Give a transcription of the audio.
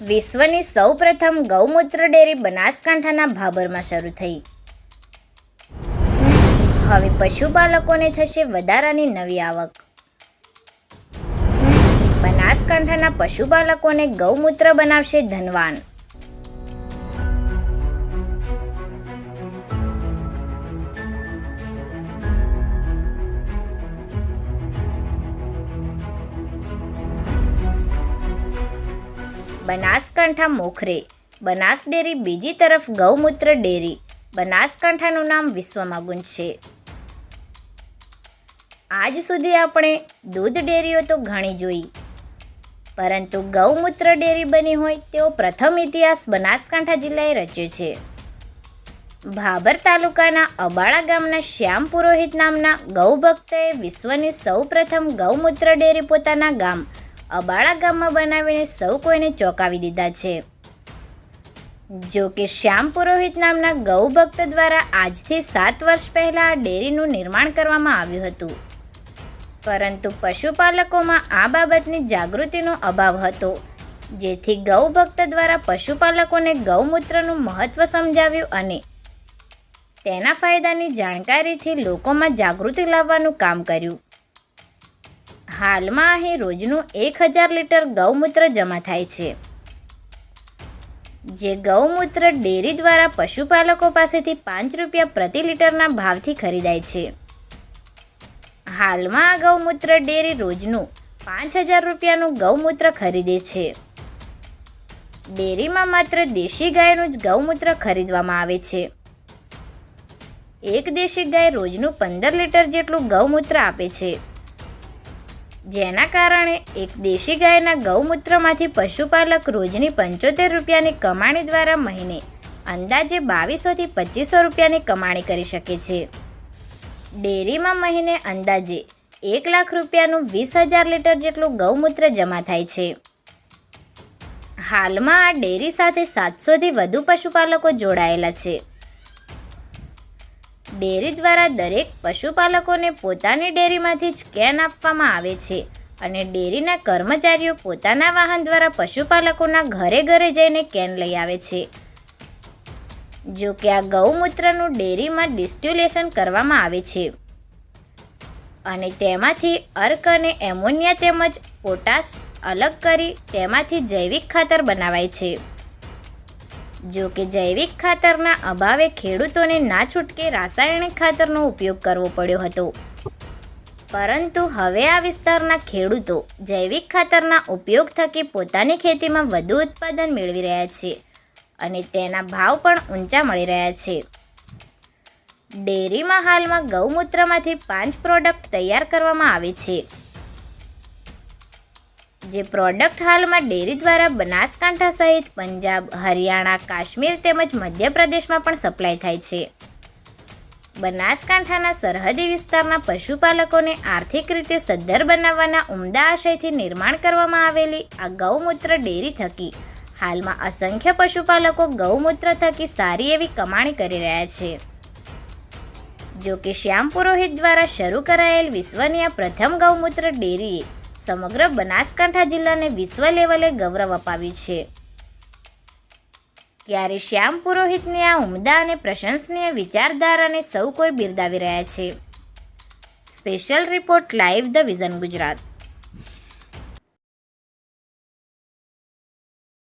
વિશ્વની સૌપ્રથમ ગૌમૂત્ર ડેરી બનાસકાંઠાના ભાભરમાં શરૂ થઈ. હવે પશુપાલકોને થશે વધારાની નવી આવક. બનાસકાંઠાના પશુપાલકોને ગૌમૂત્ર બનાવશે ધનવાન. બનાસકાંઠા મોખરે. બનાસ ડેરી બીજી તરફ ગૌમૂત્ર ડેરી. બનાસકાંઠાનું નામ વિશ્વમાં ગુંજશે આજ સુધી આપણે દૂધ ડેરીઓ તો ઘણી જોઈ. પરંતુ ગૌમૂત્ર ડેરી બની હોય તેવો પ્રથમ ઇતિહાસ બનાસકાંઠા જિલ્લાએ રચ્યો છે. ભાભર તાલુકાના અબાળા ગામના શ્યામ પુરોહિત નામના ગૌભક્તએ વિશ્વની સૌપ્રથમ ગૌમૂત્ર ડેરી પોતાના ગામ અબાળા ગામમાં બનાવીને સૌ કોઈને ચોંકાવી દીધા છે. જો કે શ્યામ પુરોહિત નામના ગૌભક્ત દ્વારા આજથી સાત વર્ષ પહેલાં ડેરીનું નિર્માણ કરવામાં આવ્યું હતું. પરંતુ પશુપાલકોમાં આ બાબતની જાગૃતિનો અભાવ હતો, જેથી ગૌભક્ત દ્વારા પશુપાલકોને ગૌમૂત્રનું મહત્ત્વ સમજાવ્યું અને તેના ફાયદાની જાણકારીથી લોકોમાં જાગૃતિ લાવવાનું કામ કર્યું. હાલમાં અહીં રોજનું એક હજાર લીટર ગૌમૂત્ર જમા થાય છે. જે ગૌમૂત્ર ડેરી દ્વારા પશુપાલકો પાસેથી પાંચ રૂપિયા પ્રતિ લીટરના ભાવથી ખરીદાય છે. હાલમાં આ ગૌમૂત્ર ડેરી રોજનું પાંચ હજાર રૂપિયાનું ગૌમૂત્ર ખરીદે છે. ડેરીમાં માત્ર દેશી ગાયનું જ ગૌમૂત્ર ખરીદવામાં આવે છે. એક દેશી ગાય રોજનું પંદર લીટર જેટલું ગૌમૂત્ર આપે છે. જેના કારણે એક દેશી ગાયના ગૌમૂત્રમાંથી પશુપાલક રોજની પંચોતેર રૂપિયાની કમાણી દ્વારા મહિને અંદાજે બાવીસોથી પચીસો રૂપિયાની કમાણી કરી શકે છે. ડેરીમાં મહિને અંદાજે એક લાખ રૂપિયાનું વીસ હજાર લીટર જેટલું ગૌમૂત્ર જમા થાય છે. હાલમાં આ ડેરી સાથે સાતસોથી વધુ પશુપાલકો જોડાયેલા છે. ડેરી દ્વારા દરેક પશુપાલકોને પોતાની ડેરીમાંથી જ કેન આપવામાં આવે છે અને ડેરીના કર્મચારીઓ પોતાના વાહન દ્વારા પશુપાલકોના ઘરે ઘરે જઈને કેન લઈ આવે છે. જો કે આ ગૌમૂત્રનું ડેરીમાં ડિસ્ટ્યુલેશન કરવામાં આવે છે. અને તેમાંથી અર્ક અને એમોનિયા તેમજ પોટાશ અલગ કરી તેમાંથી જૈવિક ખાતર બનાવાય છે. જો કે જૈવિક ખાતરના અભાવે ખેડૂતોને ના છૂટકે રાસાયણિક ખાતરનો ઉપયોગ કરવો પડ્યો હતો. પરંતુ હવે આ વિસ્તારના ખેડૂતો જૈવિક ખાતરના ઉપયોગ થકી પોતાની ખેતીમાં વધુ ઉત્પાદન મેળવી રહ્યા છે અને તેના ભાવ પણ ઊંચા મળી રહ્યા છે. ડેરીમાં હાલમાં ગૌમૂત્રમાંથી પાંચ પ્રોડક્ટ તૈયાર કરવામાં આવે છે. જે પ્રોડક્ટ હાલમાં ડેરી દ્વારા બનાસકાંઠા સહિત પંજાબ, હરિયાણા, કાશ્મીર તેમજ મધ્યપ્રદેશમાં પણ સપ્લાય થાય છે. બનાસકાંઠાના સરહદી વિસ્તારના પશુપાલકોને આર્થિક રીતે સદ્ધર બનાવવાના ઉમદા આશયથી નિર્માણ કરવામાં આવેલી આ ગૌમૂત્ર ડેરી થકી, હાલમાં અસંખ્ય પશુપાલકો ગૌમૂત્ર થકી સારી એવી કમાણી કરી રહ્યા છે. જો કે શ્યામ પુરોહિત દ્વારા શરૂ કરાયેલ વિશ્વની આ પ્રથમ ગૌમૂત્ર ડેરીએ સમગ્ર બનાસકાંઠા જિલ્લાને વિશ્વ લેવલે ગૌરવ અપાવ્યું છે. ત્યારે શ્યામ પુરોહિતની આ ઉમદા અને પ્રશંસનીય વિચારધારાને સૌ કોઈ બિરદાવી રહ્યા છે. Special report live the vision Gujarat.